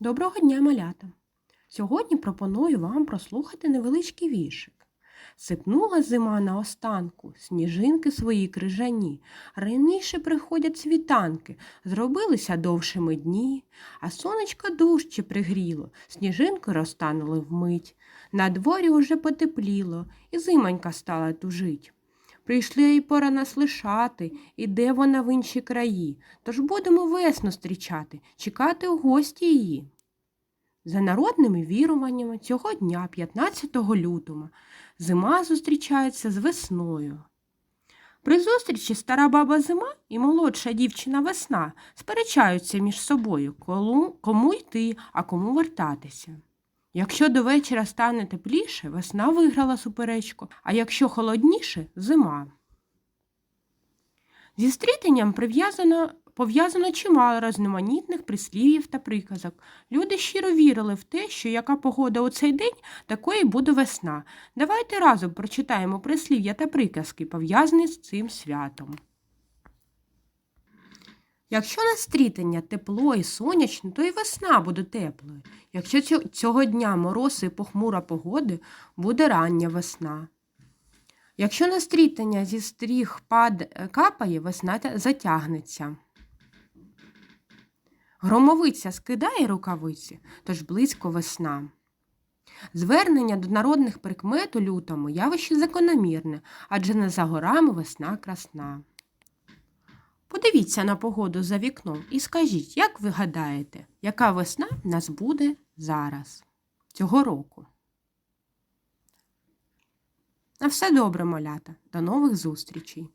Доброго дня, малята! Сьогодні пропоную вам прослухати невеличкий віршик. Сипнула зима на останку, сніжинки свої крижані. Раніше приходять світанки, зробилися довшими дні, а сонечко дужче пригріло, сніжинки розтанули вмить. На дворі уже потепліло, і зимонька стала тужить. Прийшли їй пора нас лишати, іде вона в інші краї, тож будемо весну зустрічати, чекати у гості її. За народними віруваннями цього дня, 15 лютого, зима зустрічається з весною. При зустрічі стара баба зима і молодша дівчина весна сперечаються між собою, кому йти, а кому вертатися. Якщо до вечора стане тепліше, весна виграла суперечку, а якщо холодніше зима. Зі стрітенням прив'язано пов'язано чимало різноманітних прислів'їв та приказок. Люди щиро вірили в те, що яка погода у цей день, такої буде весна. Давайте разом прочитаємо прислів'я та приказки, пов'язані з цим святом. Якщо на стрітення тепло і сонячно, то і весна буде теплою. Якщо цього дня мороз і похмура погоди, буде рання весна. Якщо на стрітення зі стріх пад капає, весна затягнеться. Громовиця скидає рукавиці, тож близько весна. Звернення до народних прикмет у лютому явище закономірне, адже не за горами весна красна. Подивіться на погоду за вікном і скажіть, як ви гадаєте, яка весна в нас буде зараз, цього року? На все добре, малята. До нових зустрічей!